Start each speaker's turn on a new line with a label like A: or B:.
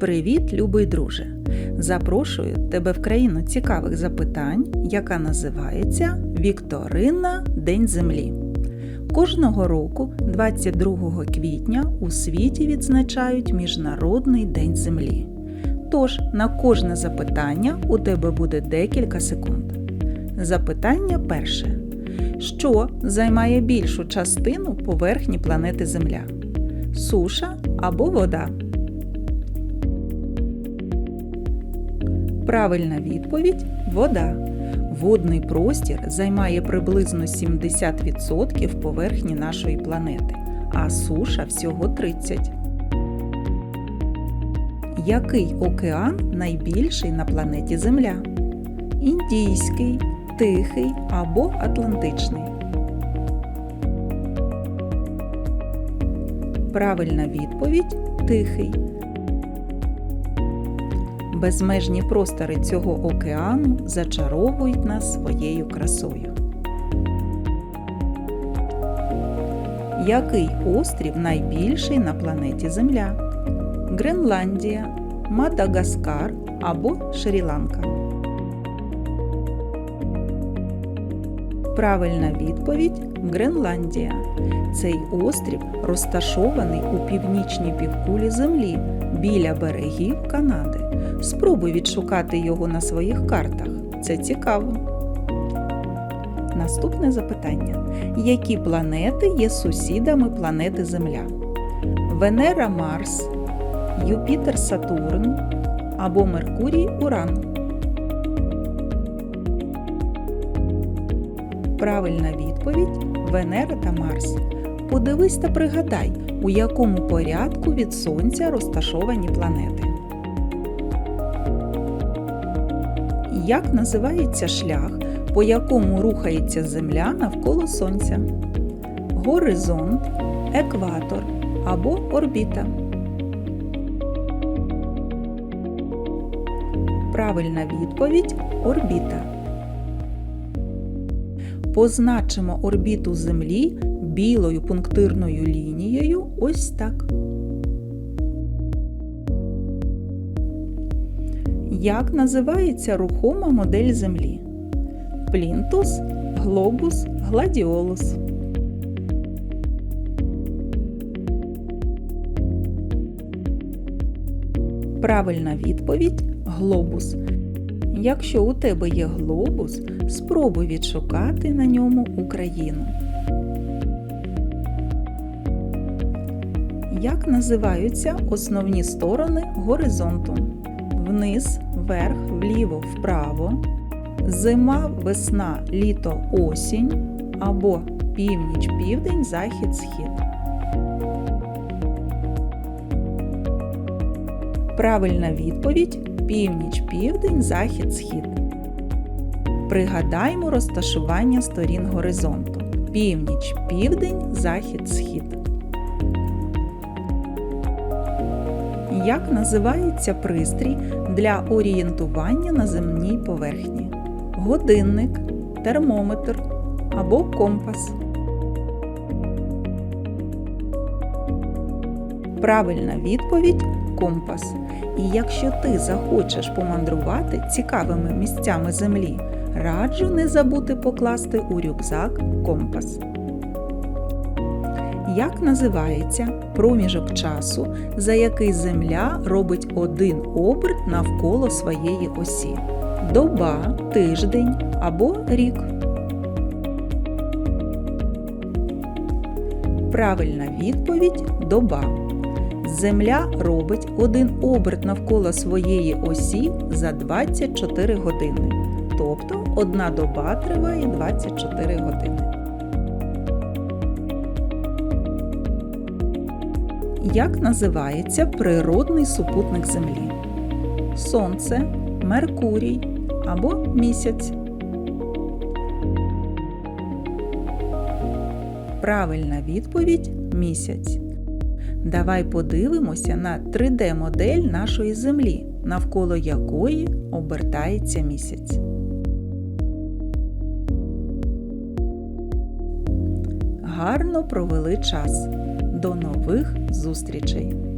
A: Привіт, любий друже! Запрошую тебе в країну цікавих запитань, яка називається Вікторина День Землі. Кожного року, 22 квітня, у світі відзначають Міжнародний день Землі. Тож на кожне запитання у тебе буде декілька секунд. Запитання перше. Що займає більшу частину поверхні планети Земля? Суша або вода? Правильна відповідь вода. Водний простір займає приблизно 70% поверхні нашої планети, а суша всього 30%. Який океан найбільший на планеті Земля? Індійський, Тихий або Атлантичний? Правильна відповідь Тихий. Безмежні простори цього океану зачаровують нас своєю красою. Який острів найбільший на планеті Земля? Гренландія, Мадагаскар або Шрі-Ланка? Правильна відповідь Гренландія. Цей острів розташований у північній півкулі Землі біля берегів Канади. Спробуй відшукати його на своїх картах. Це цікаво. Наступне запитання. Які планети є сусідами планети Земля? Венера Марс, Юпітер Сатурн або Меркурій Уран? Правильна відповідь Венера та Марс. Подивись та пригадай, у якому порядку від Сонця розташовані планети. Як називається шлях, по якому рухається Земля навколо Сонця? Горизонт, екватор або орбіта? Правильна відповідь орбіта. Позначимо орбіту Землі білою пунктирною лінією ось так. Як називається рухома модель Землі? Плінтус, глобус, гладіолус. Правильна відповідь глобус. Якщо у тебе є глобус, спробуй відшукати на ньому Україну. Як називаються основні сторони горизонту? Вниз, вверх, вліво, вправо, зима, весна, літо, осінь або північ, південь, захід, схід. Правильна відповідь північ, південь, захід, схід. Пригадаймо розташування сторін горизонту. Північ, південь, захід, схід. Як називається пристрій для орієнтування на земній поверхні? Годинник, термометр або компас. Правильна відповідь компас. І якщо ти захочеш помандрувати цікавими місцями землі, раджу не забути покласти у рюкзак компас. Як називається проміжок часу, за який Земля робить один оберт навколо своєї осі? Доба, тиждень або рік? Правильна відповідь доба. Земля робить один оберт навколо своєї осі за 24 години. Тобто одна доба триває 24 години. Як називається природний супутник Землі? Сонце, Меркурій або місяць? Правильна відповідь місяць. Давай подивимося на 3D-модель нашої Землі, навколо якої обертається місяць. Гарно провели час. До нових зустрічей!